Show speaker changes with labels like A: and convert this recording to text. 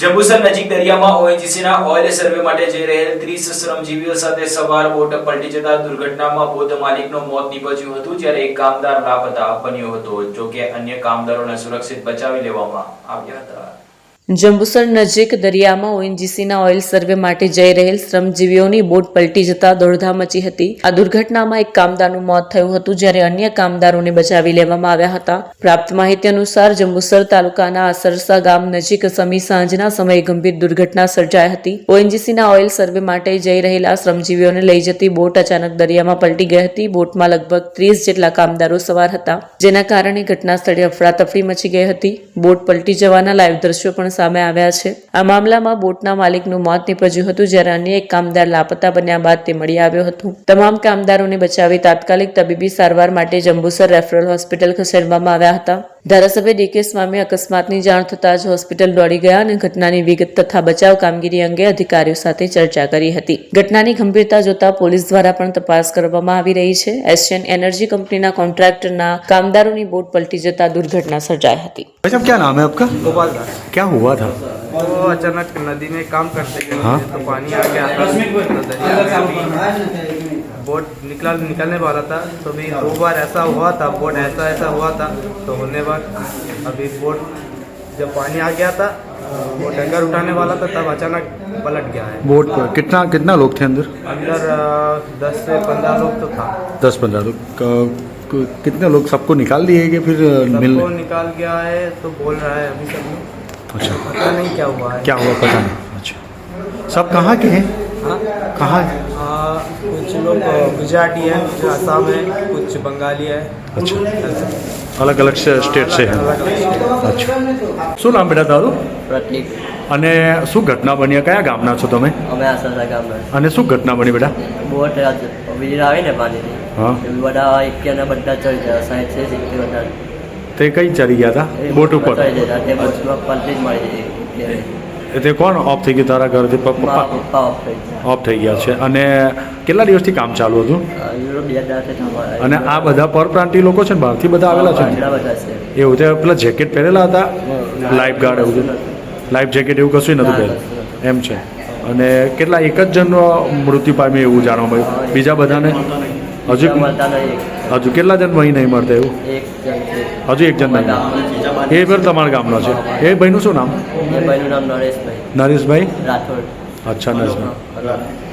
A: જંબુસર નજીક દરિયામાં ઓએનજીસીના ઓઇલ સર્વે માટે જઈ રહેલ ત્રીસ શ્રમજીવીઓ સાથે સવાર બોટ પલટી જતા દુર્ઘટનામાં બોટ માલિકનું મોત નીપજ્યું હતું, જ્યારે એક કામદાર લાપતા બન્યો હતો, જોકે અન્ય કામદારોને સુરક્ષિત બચાવી લેવામાં આવ્યા હતા.
B: જંબુસર નજીક દરિયામાં ઓએનજીસીના ઓઇલ સર્વે માટે જઈ રહેલ શ્રમજીવીઓની બોટ પલટી જતા દોડધામ મચી હતી. આ દુર્ઘટનામાં એક કામદારનું મોત થયું હતું, જ્યારે અન્ય કામદારોને બચાવી લેવામાં આવ્યા હતા. પ્રાપ્ત માહિતી અનુસાર, જંબુસર તાલુકાના આસરસા ગામ નજીક સમી સાંજના સમયે ગંભીર દુર્ઘટના સર્જાઈ હતી. ઓએનજીસીના ઓઇલ સર્વે માટે જઈ રહેલા શ્રમજીવીઓને લઈ જતી બોટ અચાનક દરિયામાં પલટી ગઈ હતી. બોટમાં લગભગ ત્રીસ જેટલા કામદારો સવાર હતા, જેના કારણે ઘટના સ્થળે અફરાતફરી મચી ગઈ હતી. બોટ પલટી જવાના લાઈવ દ્રશ્યો પણ સામે આવ્યા છે. આ મામલામાં બોટના માલિકનું મોત નીપજ્યું હતું જ્યારે અન્ય એક કામદાર લાપતા બન્યા બાદ તે મળી આવ્યો હતો. તમામ કામદારોને બચાવી તાત્કાલિક તબીબી સારવાર માટે જંબુસર રેફરલ હોસ્પિટલ ખસેડવામાં આવ્યા હતા. ધારાસભ્ય ડીકે સ્વામી અકસ્માતની જાણ થતાં જ હોસ્પિટલ દોડી ગયા અને ઘટનાની વિગત તથા બચાવ કામગીરી અંગે અધિકારીઓ સાથે ચર્ચા કરી હતી ઘટનાની ગંભીરતા જોતા પોલીસ દ્વારા પણ તપાસ કરવામાં આવી રહી છે એશિયન એનર્જી કંપનીના કોન્ટ્રાક્ટરના કામદારોની બોટ પલટી જતા દુર્ઘટના સર્જાઈ હતી
C: भाई साहब क्या नाम है आपका
D: गोपाल दास
C: क्या हुआ था
D: वो अचानक नदी में काम करते हुए
C: हाँ।
D: तो पानी आ गया था तो दरिया में बोट निकला निकलने वाला था। तो अभी दो बार ऐसा हुआ था बोर्ड ऐसा ऐसा हुआ था। तो होने बाद अभी बोट जब पानी आ गया था वो टैंकर उठाने वाला था तब अचानक पलट गया है।
C: बोट पर कितना कितना लोग थे अंदर?
D: अंदर दस से पंद्रह लोग तो था।
C: दस पंद्रह लोग। कितने लोग सबको निकाल दिए कि फिर मिल
D: निकाल गया है तो बोल रहा है अभी सब।
C: अच्छा।
D: पता नहीं क्या हुआ है।
C: क्या हुआ पता नहीं। अच्छा। सब कहाँ के हैं?
D: हाँ?
C: कहाँ
D: कुछ लोग गुजराती है कुछ आसाम है कुछ बंगाली है
C: अच्छा
D: ऐसे।
C: अलग अलग स्टेट से हैं અચ્છા શું નામ બેટા તારું
E: પ્રતિક
C: અને શું ઘટના બની કયા ગામના છો તમે
E: અમે આસરા ગામના
C: અને શું ઘટના બની બેટા
E: બોટ વીજળી આવે ને પાણીની
C: હા
E: એ બધા એક્યાના બધા ચડી ગયા સાઠ છે સિત્તેર બધા
C: તે કઈ ચડી ગયા હતા
E: એ
C: બોટ ઉપર
E: ચડી જતા તે બસમાં પલટી જ મળી જઈ
C: એ તે કોણ ઓફ થઈ ગયું તારા ઘરથી?
E: પપ્પા ઓફ થઈ ગયા.
C: છે. અને કેટલા દિવસથી કામ ચાલુ હતું? અને આ બધા પરપ્રાંતિય લોકો છે ને બહારથી બધા આવેલા છે? એવું તે પેલા જેકેટ પહેરેલા હતા? લાઈફ ગાર્ડ એવું લાઈફ જેકેટ એવું કશું નહોતું પહેરેલું એમ છે. અને કેટલા એક જ જણનો મૃત્યુ પામ્યું એવું જાણવા મળ્યું? બીજા બધાને? હજુ હજુ કેટલા જણ ભાઈ નહીં મળતા એવું? હજુ એક જણ નહીં. એ પણ તમારા ગામનો છે. એ ભાઈનું શું નામ?
E: નરેશભાઈ.
C: નરેશભાઈ?
E: રાઠોડ.
C: અચ્છા નરેશભાઈ.